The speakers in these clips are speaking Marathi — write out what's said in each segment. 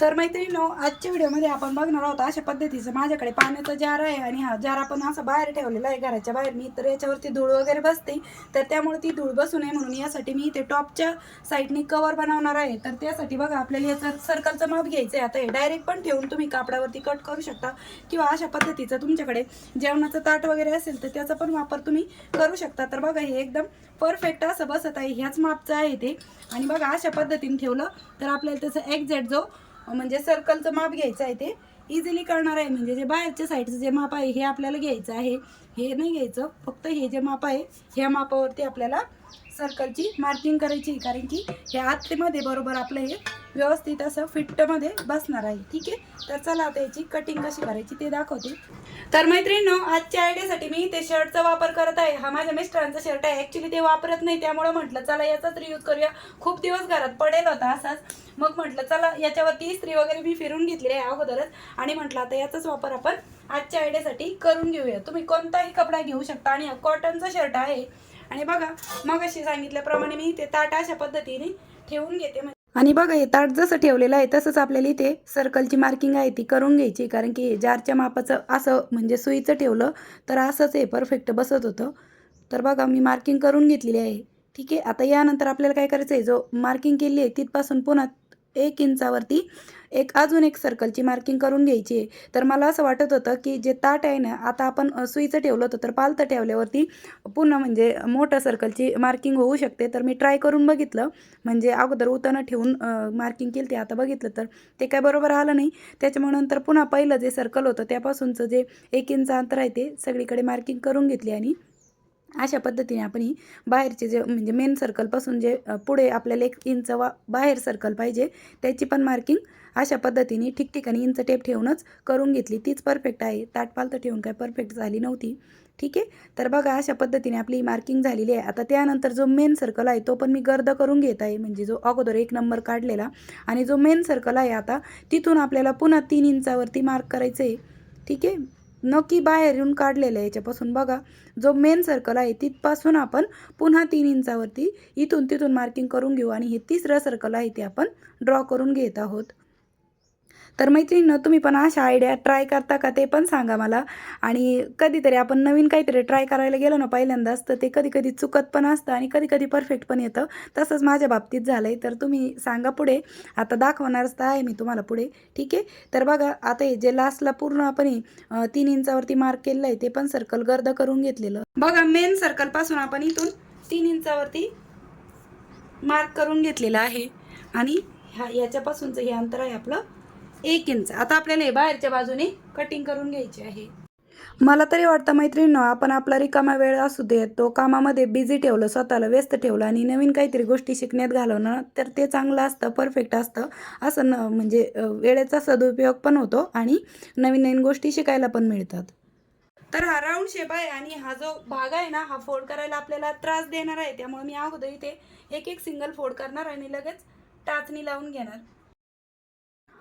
तर मैत्रिणींनो आजच्या व्हिडिओमध्ये आपण बघणार आहोत अशा पद्धतीचं माझ्याकडे पाण्याचा जार आहे आणि हा जार आपण असं बाहेर ठेवलेला आहे घराच्या बाहेर. मी तर याच्यावरती धूळ वगैरे बसते. तर त्यामुळे ती धूळ बसू नये म्हणून यासाठी मी इथे टॉपच्या साईडनी कवर बनवणार आहे. तर त्यासाठी बघा आपल्याला याचं सर्कलचं माप घ्यायचं आहे. आता हे डायरेक्ट पण ठेवून तुम्ही कापडावरती कट करू शकता. किंवा अशा पद्धतीचं तुमच्याकडे जेवणाचं ताट वगैरे असेल तर त्याचा पण वापर तुम्ही करू शकता. तर बघा हे एकदम परफेक्ट असं बसत आहे. ह्याच मापचं आहे ते. आणि बघा अशा पद्धतीने ठेवलं तर आपल्याला त्याचं एक्झॅक्ट जो म्हणजे सर्कलचं माप घ्यायचं आहे ते. इझिली करणार आहे म्हणजे जे बाहेरच्या साईडचं जे माप आहे हे आपल्याला घ्यायचं आहे. हे नाही घ्यायचं. फक्त हे जे माप आहे ह्या मापावरती आपल्याला सर्कलची मार्किंग करायची कारण की हे आतमध्ये बरोबर आपलं हे व्यवस्थित असं फिट्टमध्ये बसणार आहे. ठीक आहे? तर चला आता याची कटिंग कशी करायची ते दाखवते. तर मैत्रिणींनो आजच्या आयडियासाठी मी ते शर्टचा वापर करत आहे. हा माझ्या मिस्टरांचा शर्ट आहे. ॲक्च्युली ते वापरत नाही त्यामुळे म्हटलं चला याचाच रियूज करूया. खूप दिवस घरात पडेल होता असाच. मग म्हटलं चला याच्यावरती इस्त्री वगैरे मी फिरून घेतलेली आहे अगोदरच. आणि म्हटलं आता याचाच वापर आपण आजच्या आयडियासाठी करून घेऊया. तुम्ही कोणताही कपडा घेऊ शकता आणि हा कॉटनचा शर्ट आहे. आणि बघा मग अशी सांगितल्याप्रमाणे मी ते ताट अशा पद्धतीने ठेवून घेते म्हणजे. आणि बघा हे ताट जसं ठेवलेलं आहे तसंच आपल्याला इथे सर्कलची मार्किंग आहे ती करून घ्यायची. कारण की जारच्या मापाचं असं म्हणजे सुईचं ठेवलं तर असंच हे परफेक्ट बसत होतं. तर बघा मी मार्किंग करून घेतलेली आहे. ठीक आहे आता यानंतर आपल्याला काय करायचं आहे जो मार्किंग केली आहे तिथपासून पुन्हा एक इंचावरती एक अजून एक सर्कलची मार्किंग करून घ्यायची आहे. तर मला असं वाटत होतं की जे ताट आहे ना आता आपण सुईचं ठेवलं होतं तर पालतं ठेवल्यावरती पुन्हा म्हणजे मोठ्या सर्कलची मार्किंग होऊ शकते. तर मी ट्राय करून बघितलं. म्हणजे अगोदर उतानं ठेवून मार्किंग केली ते आता बघितलं तर ते काय बरोबर आलं नाही. त्याच्यामुळे नंतर पुन्हा पहिलं जे सर्कल होतं त्यापासूनचं जे एक इंच अंतर आहे ते सगळीकडे मार्किंग करून घेतली आणि अशा पद्धतीने आपण ही बाहेरचे जे म्हणजे मेन सर्कलपासून जे पुढे आपल्याला एक इंच वा बाहेर सर्कल पाहिजे त्याची पण मार्किंग अशा पद्धतीने ठिकठिकाणी इंच टेप ठेवूनच करून घेतली. तीच परफेक्ट आहे. ताटपाल तर ठेवून काय परफेक्ट झाली नव्हती. ठीक आहे? तर बघा अशा पद्धतीने आपली मार्किंग झालेली आहे. आता त्यानंतर जो मेन सर्कल आहे तो पण मी गर्द करून घेत आहे. म्हणजे जो अगोदर एक नंबर काढलेला आणि जो मेन सर्कल आहे आता तिथून आपल्याला पुन्हा तीन इंचावरती मार्क करायचं आहे ठीक आहे? नक्की बाहेर येऊन काढलेलं आहे याच्यापासून. बघा जो मेन सर्कल आहे तिथपासून आपण पुन्हा तीन इंचावरती इथून तिथून मार्किंग करून घेऊ आणि हे तिसरं सर्कल आहे ते आपण ड्रॉ करून घेत आहोत. तर मैत्रिणीनं तुम्ही पण अशा आयडिया ट्राय करता का ते पण सांगा मला. आणि कधीतरी आपण नवीन काहीतरी ट्राय करायला गेलो ना पहिल्यांदाच तर ते कधी कधी चुकत पण असतं आणि कधी कधी परफेक्ट पण येतं. तसंच माझ्या बाबतीत झालं आहे तर तुम्ही सांगा पुढे. आता दाखवणारच तर आहे मी तुम्हाला पुढे. ठीक आहे? तर बघा आता हे जे लास्टला पूर्ण आपण तीन इंचावरती मार्क केलेलं आहे ते पण सर्कल गर्द करून घेतलेलं. बघा मेन सर्कलपासून आपण इथून तीन इंचावरती मार्क करून घेतलेलं आहे. आणि ह्या याच्यापासूनचं हे अंतर आहे आपलं एक इंच. आता आपल्याला हे बाहेरच्या बाजूने कटिंग करून घ्यायची आहे. मला तरी वाटतं मैत्रिणींनो आपण आपला रिकामा वेळ असू दे तो कामामध्ये बिझी ठेवलं स्वतःला व्यस्त ठेवलं आणि नवीन काहीतरी गोष्टी शिकण्यात घालवणं तर ते चांगलं असतं परफेक्ट असतं. असं न म्हणजे वेळेचा सदुपयोग पण होतो आणि नवीन नवीन गोष्टी शिकायला पण मिळतात. तर हा राऊंड शेप आहे आणि हा जो भाग आहे ना हा फोल्ड करायला आपल्याला त्रास देणार आहे. त्यामुळे मी अगोदर इथे एक एक सिंगल फोल्ड करणार आणि लगेच टाचणी लावून घेणार.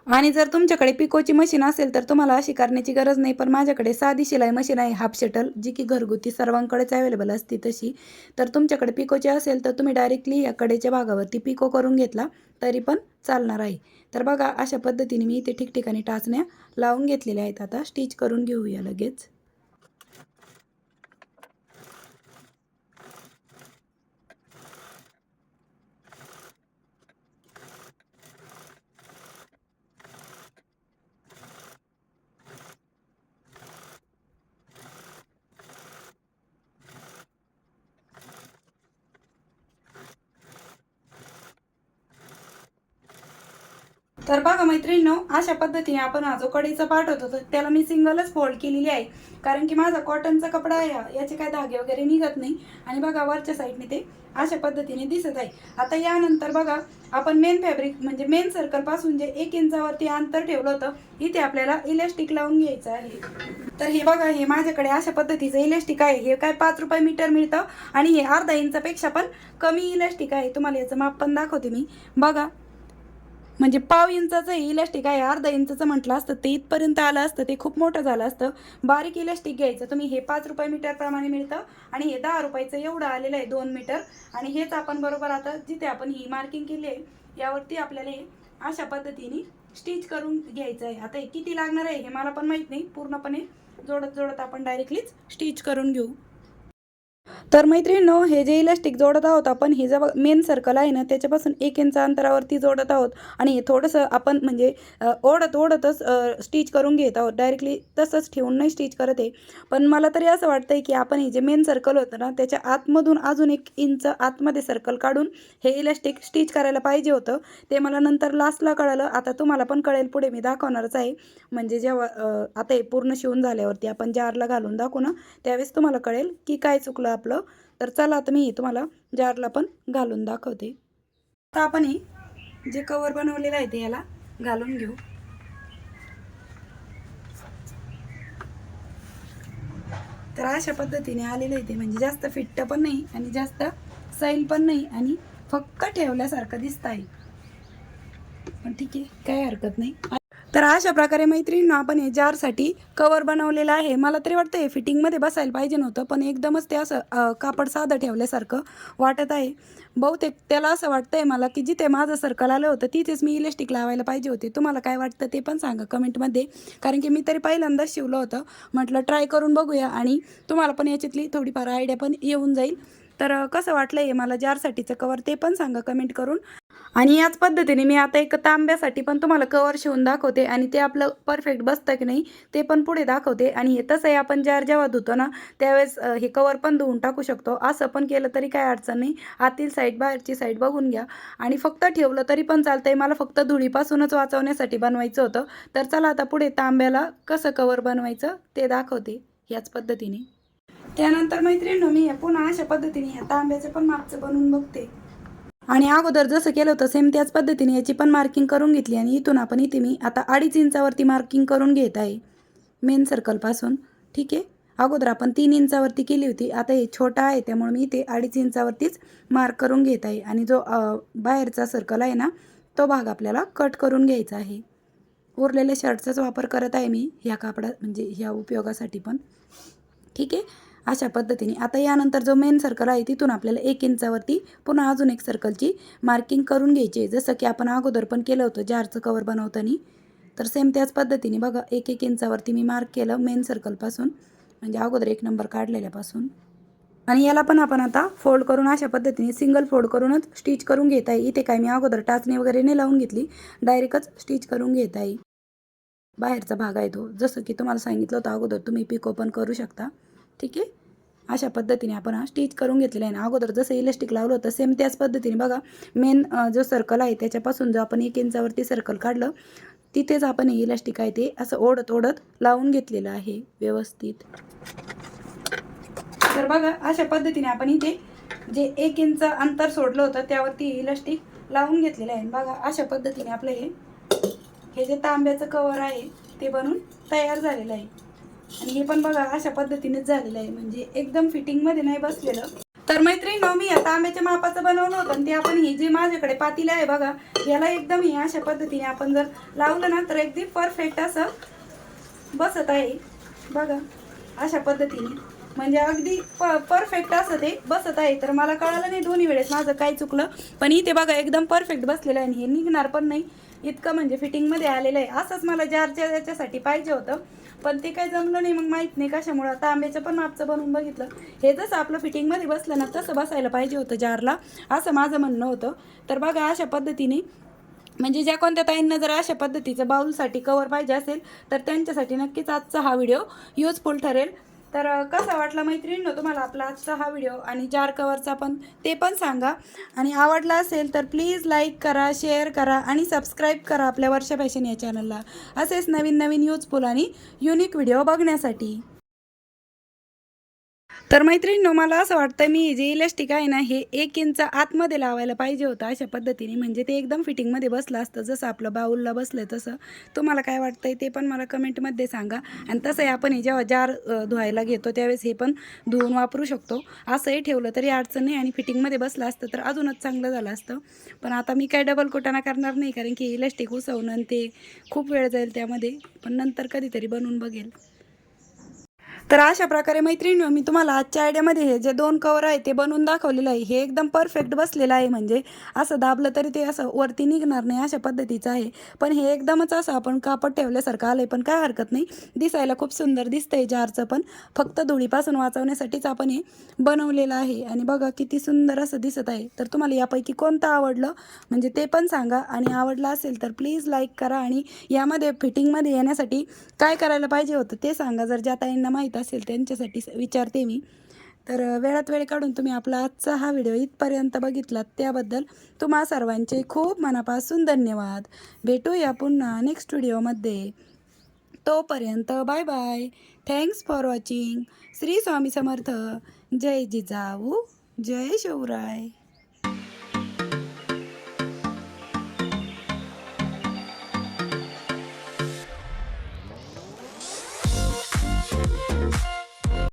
आणि जर तुमच्याकडे पिकोची मशीन असेल तर तुम्हाला अशी करण्याची गरज नाही पण माझ्याकडे साधी शिलाई मशीन आहे हाफ शटल जी की घरगुती सर्वांकडेच अवेलेबल असते तशी. तर तुमच्याकडे पिकोची असेल तर तुम्ही डायरेक्टली या कडेच्या भागावरती पिको करून घेतला तरी पण चालणार आहे. तर बघा अशा पद्धतीने मी इथे ठिकठिकाणी टाचण्या लावून घेतलेल्या आहेत. आता स्टिच करून घेऊया लगेच. तर बघा मैत्रिणींनो अशा पद्धतीने आपण हा जो पार्ट होतो तर त्याला मी सिंगलच फोल्ड केलेली आहे. कारण की माझा कॉटनचा कपडा आहे याचे काय धागे वगैरे निघत नाही. आणि बघा वरच्या साईडने ते अशा पद्धतीने दिसत आहे. आता यानंतर बघा आपण मेन फॅब्रिक म्हणजे मेन सर्कलपासून जे एक इंचावरती अंतर ठेवलं होतं इथे आपल्याला इलेस्टिक लावून घ्यायचं आहे. तर हे बघा हे माझ्याकडे अशा पद्धतीचं इलेस्टिक आहे. हे काय पाच रुपये मीटर मिळतं आणि हे अर्धा इंचापेक्षा पण कमी इलेस्टिक आहे. तुम्हाला याचं माप पण दाखवते मी. बघा म्हणजे पाव इंचाचं हे इलास्टिक आहे अर्धा इंचाचं म्हटलं असतं ते इथपर्यंत आलं असतं ते खूप मोठं झालं असतं. बारीक इलास्टिक घ्यायचं तुम्ही हे पाच रुपये मीटरप्रमाणे मिळतं आणि हे दहा रुपयाचं एवढं आलेलं आहे दोन मीटर आणि हेच आपण बरोबर आता जिथे आपण ही मार्किंग केली आहे यावरती आपल्याला हे अशा पद्धतीने स्टिच करून घ्यायचं आहे. आता हे किती लागणार आहे हे मला पण माहीत नाही. पूर्णपणे जोडत जोडत आपण डायरेक्टलीच स्टिच करून घेऊ. तर मैत्रिणींनो हे जे इलास्टिक जोडत आहोत आपण हे जेव्हा मेन सर्कल आहे ना त्याच्यापासून एक इंच अंतरावरती जोडत आहोत. आणि हे थोडंसं आपण म्हणजे ओढत ओढतच स्टिच करून घेत आहोत. डायरेक्टली तसंच ठेवून नाही स्टिच करत आहे पण मला तरी असं वाटतं आहे की आपण हे जे मेन सर्कल होतं ना त्याच्या आतमधून अजून एक इंच आतमध्ये सर्कल काढून हे इलास्टिक स्टिच करायला पाहिजे होतं. ते मला नंतर लास्टला कळलं. आता तुम्हाला पण कळेल पुढे मी दाखवणारच आहे. म्हणजे जेव्हा आता हे पूर्ण शिवून झाल्यावरती आपण जारला घालून दाखवू ना त्यावेळेस तुम्हाला कळेल की काय चुकलं आपलं तर चला आता मी तुम्हाला जारला पण घालून दाखवते. आता आपण हे जे कवर बनवलेलं आहे ते याला घालून घेऊ. तर अशा पद्धतीने आलेलं आहे ते. म्हणजे जास्त फिट्ट पण नाही आणि जास्त सैल पण नाही आणि फक्त ठेवल्यासारखं दिसत आहे पण ठीक आहे काही हरकत नाही. तर अशा प्रकारे मैत्रिणींना आपण हे जारसाठी कवर बनवलेलं आहे. मला तरी वाटतं हे फिटिंगमध्ये बसायला पाहिजे नव्हतं पण एकदमच ते असं कापड साधं ठेवल्यासारखं वाटत आहे. बहुतेक त्याला असं वाटतं आहे मला की जिथे माझं सर्कल आलं होतं तिथेच मी इलेस्टिक लावायला पाहिजे होते. तुम्हाला काय वाटतं ते पण सांगा कमेंटमध्ये कारण की मी तरी पहिल्यांदाच शिवलं होतं. म्हटलं ट्राय करून बघूया. आणि तुम्हाला पण याच्यातली थोडीफार आयडिया पण येऊन जाईल. तर कसं वाटलं आहे मला जारसाठीचं कवर ते पण सांगा कमेंट करून. आणि याच पद्धतीने मी आता एक तांब्यासाठी पण तुम्हाला कवर शिवून दाखवते आणि ते आपलं परफेक्ट बसतं की नाही ते पण पुढे दाखवते. आणि हे तसंही आपण जार जेव्हा धुतो ना त्यावेळेस हे कवर पण धुवून टाकू शकतो. असं पण केलं तरी काय अडचण नाही. आतील साईड बाहेरची साईड बघून घ्या. आणि फक्त ठेवलं तरी पण चालतंय. मला फक्त धुळीपासूनच वाचवण्यासाठी बनवायचं होतं. तर चला आता पुढे तांब्याला कसं कवर बनवायचं ते दाखवते. याच पद्धतीने. त्यानंतर मैत्रिणींनो मी हे पुन्हा अशा पद्धतीने ह्या तांब्याचं पण मागचं बनवून बघते. आणि अगोदर जसं केलं होतं सेम त्याच पद्धतीने याची पण मार्किंग करून घेतली आणि इथून आपण इथे मी आता अडीच इंचावरती मार्किंग करून घेत आहे. मेन सर्कलपासून ठीक आहे? अगोदर आपण तीन इंचावरती केली होती आता हे छोटा आहे त्यामुळे मी इथे अडीच इंचावरतीच मार्क करून घेत आहे. आणि जो बाहेरचा सर्कल आहे ना तो भाग आपल्याला कट करून घ्यायचा आहे. उरलेल्या शर्टचाच वापर करत आहे मी ह्या कापडा म्हणजे ह्या उपयोगासाठी पण. ठीक आहे? अशा पद्धतीने. आता यानंतर जो मेन सर्कल आहे तिथून आपल्याला एक इंचावरती पुन्हा अजून एक सर्कलची मार्किंग करून घ्यायची आहे. जसं की आपण अगोदर पण केलं होतं जारचं कवर बनवताना. तर सेम त्याच पद्धतीने बघा एक एक इंचावरती मी मार्क केलं मेन सर्कलपासून म्हणजे अगोदर एक नंबर काढलेल्यापासून. आणि याला पण आपण आता फोल्ड करून अशा पद्धतीने सिंगल फोल्ड करूनच स्टिच करून घेत आहे इथे काय मी अगोदर टाचणी वगैरे नाही लावून घेतली. डायरेक्टच स्टिच करून घेत आहे बाहेरचा भाग आहे तो. जसं की तुम्हाला सांगितलं होतं अगोदर तुम्ही पिको पण करू शकता. ठीक आहे अशा पद्धतीने आपण हा स्टिच करून घेतलेला आहे. ना अगोदर जसं इलेस्टिक लावलं होतं सेम त्याच पद्धतीने बघा मेन जो सर्कल आहे त्याच्यापासून जो आपण एक इंचावरती सर्कल काढलं तिथेच आपण हे इलास्टिक आहे ते असं ओढत ओढत लावून घेतलेलं आहे व्यवस्थित. तर बघा अशा पद्धतीने आपण इथे जे एक इंच अंतर सोडलं होतं त्यावरती इलास्टिक लावून घेतलेलं आहे. बघा अशा पद्धतीने आपलं हे हे जे तांब्याचं कवर आहे ते बनून तयार झालेलं आहे. आणि हे पण बघा अशा पद्धतीनेच झालेलं आहे. म्हणजे एकदम फिटिंगमध्ये नाही बसलेलं. तर मैत्रिणी मी आता आंब्याच्या मापाचं बनवलं होतं आणि ते आपण ही जे माझ्याकडे पातीला आहे बघा याला एकदम हे अशा पद्धतीने आपण जर लावलं ना तर एकदम परफेक्ट असं बसत आहे. बघा अशा पद्धतीने. म्हणजे अगदी प परफेक्ट असं ते बसत आहे. तर मला कळालं नाही दोन्ही वेळेस माझं काय चुकलं पण इथे बघा एकदम परफेक्ट बसलेलं आहे आणि हे निघणार पण नाही. इतकं म्हणजे फिटिंगमध्ये आलेलं आहे. असंच मला जारच्या याच्यासाठी पाहिजे होतं. पण ते काही जमलं नाही मग माहीत नाही कशामुळं. आता आंब्याचं पण मापचं बनवून बघितलं. हे जसं आपलं फिटिंगमध्ये बसलं ना तसं बसायला पाहिजे होतं जारला असं माझं म्हणणं होतं. तर बघा अशा पद्धतीने म्हणजे ज्या कोणत्या ताईंना जर अशा पद्धतीचं बाऊलसाठी कवर पाहिजे असेल तर त्यांच्यासाठी नक्कीच आजचा हा व्हिडिओ युजफुल ठरेल. तर कसा वाटला मैत्रिणींनो तुम्हाला आपला आजचा हा व्हिडिओ? आणि जार कवरचा पण ते पण सांगा. आणि आवडला असेल तर प्लीज लाईक करा शेअर करा आणि सबस्क्राईब करा आपल्या वर्षा फॅशन या चॅनलला. असेच नवीन नवीन यूजफुल आणि युनिक व्हिडिओ बघण्यासाठी. तर मैत्रिणींनो मला असं वाटतं मी जे इलॅस्टिक आहे ना हे एक इंच आतमध्ये लावायला पाहिजे होतं अशा पद्धतीने. म्हणजे ते एकदम फिटिंगमध्ये बसलं असतं. जसं आपलं बाऊलला बसलं तसं. तुम्हाला काय वाटतंय ते पण मला कमेंटमध्ये सांगा. आणि तसंही आपण हे जेव्हा जार धुवायला घेतो त्यावेळेस हे पण धुवून वापरू शकतो. असंही ठेवलं तरी अडचण नाही. आणि फिटिंगमध्ये बसलं असतं तर अजूनच चांगलं झालं असतं. पण आता मी काय डबल कोटाना करणार नाही कारण की इलॅस्टिक उसवणं आणि ते खूप वेळ जाईल त्यामध्ये. पण नंतर कधीतरी बनवून बघेल. तर अशा प्रकारे मैत्रिणी मी तुम्हाला आजच्या आयडियामध्ये हे जे दोन कवर आहे ते बनवून दाखवलेलं आहे. हे एकदम परफेक्ट बसलेलं आहे. म्हणजे असं दाबलं तरी ते असं वरती निघणार नाही अशा पद्धतीचं आहे. पण हे एकदमच असं आपण कापड ठेवल्यासारखं आलं आहे पण काय हरकत नाही. दिसायला खूप सुंदर दिसतं आहे जारचं पण. फक्त धुळीपासून वाचवण्यासाठीच आपण हे बनवलेलं आहे. आणि बघा किती सुंदर असं दिसत आहे. तर तुम्हाला यापैकी कोणतं आवडलं म्हणजे ते पण सांगा. आणि आवडलं असेल तर प्लीज लाईक करा. आणि यामध्ये फिटिंगमध्ये येण्यासाठी काय करायला पाहिजे होतं ते सांगा. जर ज्या ताईंना माहीत असेल त्यांच्यासाठी स- विचारते मी. तर वेळात वेळ काढून तुम्ही आपला आजचा हा व्हिडिओ इथपर्यंत बघितलात. त्याबद्दल तुम्हा सर्वांचे खूप मनापासून धन्यवाद. भेटूया पुन्हा नेक्स्ट व्हिडिओमध्ये तोपर्यंत bye bye thanks for watching Shri Swami Samarth. जय जिजाऊ. जय शिवराय.